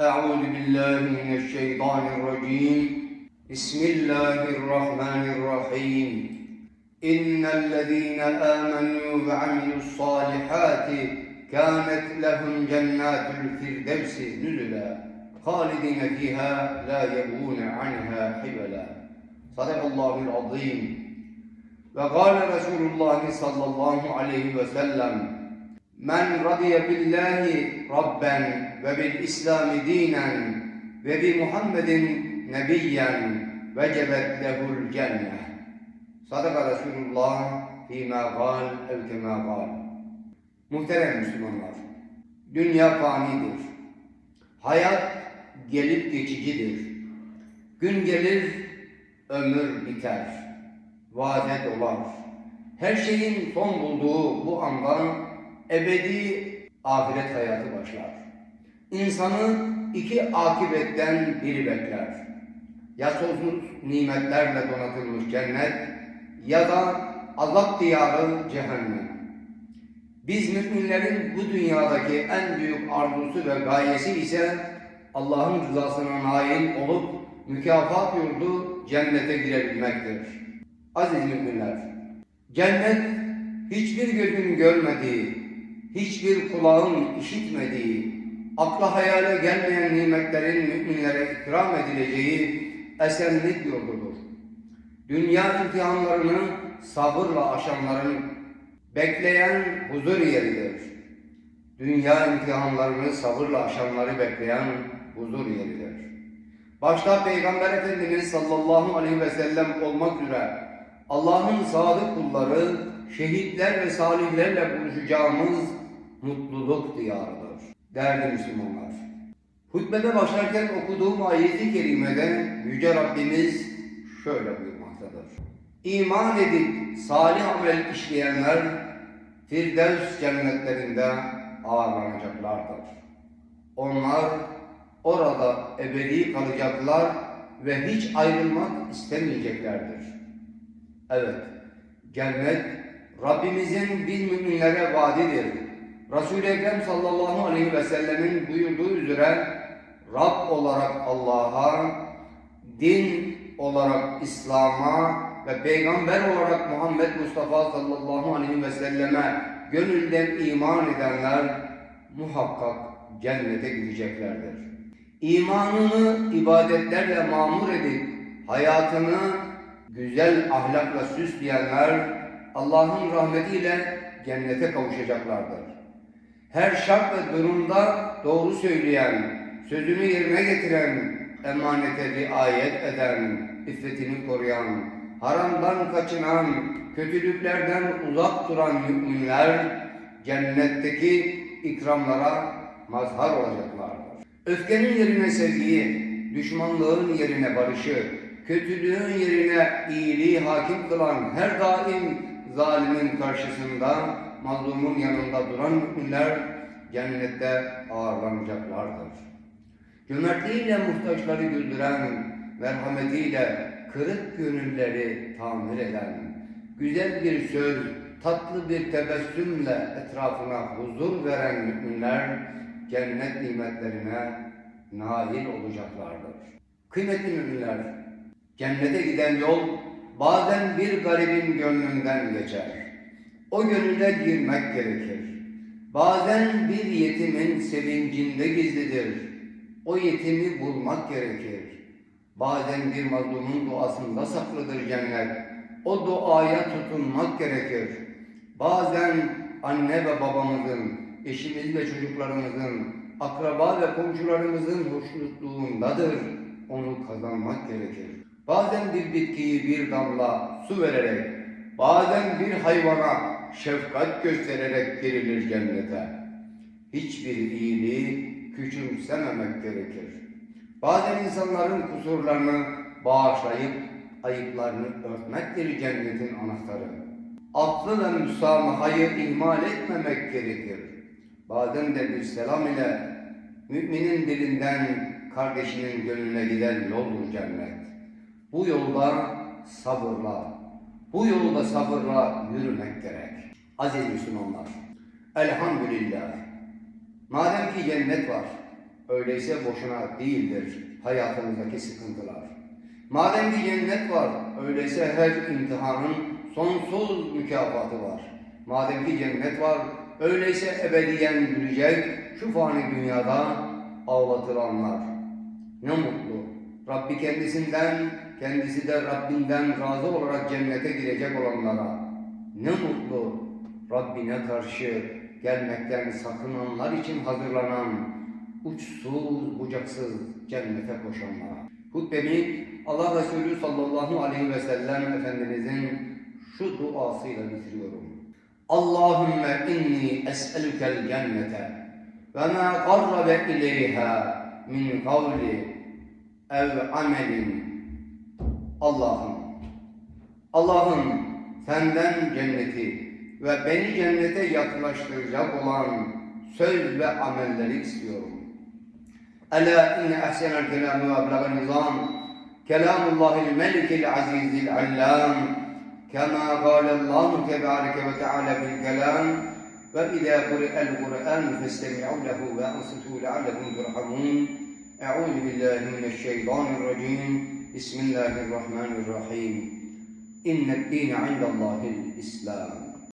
أعوذ بالله من الشيطان الرجيم. بسم الله الرحمن الرحيم. إن الذين آمنوا وعملوا الصالحات كانت لهم جنات الفردوس نزلا خالدين فيها لا يبغون عنها حولا صدق الله العظيم. وقال رسول الله صلى الله عليه وسلم Men radiye billahi rabben ve bil İslami dinen ve bi Muhammedin nebiyyen vecebet lehul cenne. Sadaka Resulullah fîmâ gâl ev kemâ gâl. Muhterem Müslümanlar, dünya fanidir. Hayat gelip geçicidir. Gün gelir, ömür biter. Vade dolar. Her şeyin son bulduğu bu anda ebedi ahiret hayatı başlar. İnsanı iki akibetten biri bekler. Ya sonsuz nimetlerle donatılmış cennet ya da azap diyarı cehennem. Biz müminlerin bu dünyadaki en büyük arzusu ve gayesi ise Allah'ın rızasına nail olup mükafat yurdu cennete girebilmektir. Aziz müminler, cennet hiçbir gözün görmediği, hiçbir kulağın işitmediği, akla hayale gelmeyen nimetlerin müminlere ikram edileceği esenlik yurdudur. Dünya imtihanlarını sabırla aşanların bekleyen huzur yeridir. Dünya imtihanlarını sabırla aşanları bekleyen huzur yeridir. Başta Peygamber Efendimiz sallallahu aleyhi ve sellem olmak üzere Allah'ın sadık kulları, şehitler ve salihlerle buluşacağımız mutluluk diyarıdır. Değerli Müslümanlar, hutbeme başlarken okuduğum ayeti kerimede Yüce Rabbimiz şöyle buyurmaktadır. İman edip salih amel işleyenler Firdevs cennetlerinde ağırlanacaklardır. Onlar orada ebedi kalacaklar ve hiç ayrılmak istemeyeceklerdir. Evet, cennet Rabbimizin biz müminlere vaadidir. Resul-i Ekrem sallallahu aleyhi ve sellemin buyurduğu üzere Rab olarak Allah'a, din olarak İslam'a ve peygamber olarak Muhammed Mustafa sallallahu aleyhi ve selleme gönülden iman edenler muhakkak cennete gideceklerdir. İmanını ibadetlerle mamur edip hayatını güzel ahlakla süsleyenler Allah'ın rahmetiyle cennete kavuşacaklardır. Her şart ve durumda doğru söyleyen, sözünü yerine getiren, emanete riayet eden, iffetini koruyan, haramdan kaçınan, kötülüklerden uzak duran müminler cennetteki ikramlara mazhar olacaklardır. Öfkenin yerine sevgiyi, düşmanlığın yerine barışı, kötülüğün yerine iyiliği hakim kılan her daim zalimin karşısında mazlumun yanında duran müminler cennette ağırlanacaklardır. Cömertliğiyle muhtaçları güldüren, merhametiyle kırık gönülleri tamir eden, güzel bir söz, tatlı bir tebessümle etrafına huzur veren müminler cennet nimetlerine nail olacaklardır. Kıymetli müminler, cennete giden yol bazen bir garibin gönlünden geçer. O gönüle girmek gerekir. Bazen bir yetimin sevincinde gizlidir. O yetimi bulmak gerekir. Bazen bir mazlumun duasında saklıdır cennet. O duaya tutunmak gerekir. Bazen anne ve babamızın, eşimiz ve çocuklarımızın, akraba ve komşularımızın hoşnutluğundadır. Onu kazanmak gerekir. Bazen bir bitkiyi bir damla su vererek, bazen bir hayvana şefkat göstererek girilir cennete. Hiçbir iyiliği küçümsememek gerekir. Bazen insanların kusurlarını bağışlayıp ayıplarını örtmektir cennetin anahtarı. Aklı ve müsamahayı ihmal etmemek gerekir. Bazen de bir selam ile müminin dilinden kardeşinin gönlüne giden yoldur cennet. Bu yolda sabırla, bu yolda sabırla yürümek gerek. Aziz Müslümanlar, elhamdülillah. Madem ki cennet var, Öyleyse boşuna değildir hayatımızdaki sıkıntılar. Madem ki cennet var, öyleyse her imtihanın sonsuz mükafatı var. Madem ki cennet var, öyleyse ebediyen gülecek şu fani dünyada ağlatılanlar. Ne mutlu. Rabbi kendisinden, kendisi de Rabbinden razı olarak cennete girecek olanlara. Ne mutlu. Rabbine karşı gelmekten sakınanlar için hazırlanan uçsuz bucaksız cennete koşanlara. Hutbemi Allah Resulü sallallahu aleyhi ve sellem Efendimizin şu duasıyla bitiriyorum. Allahümme inni es'elükel cennete ve ma qarrabe ileyha min kavli ev amelin. Allah'ım, Allah'ım senden cenneti ve beni cennete yaklaştıracak olan söz ve amelleri istiyorum. Ela inne ahsenel kelamı ve ablagan nizam. Kelamullahil melikil azizil allam. Kema galallahu tebareke ve teala fil kelam. Ve ila kuri'el kur'an festemi'u lehu ve ansitu leallekum turhamun. أعوذ بالله من الشيطان الرجيم. بسم الله الرحمن الرحيم. إن الدين عند الله الإسلام.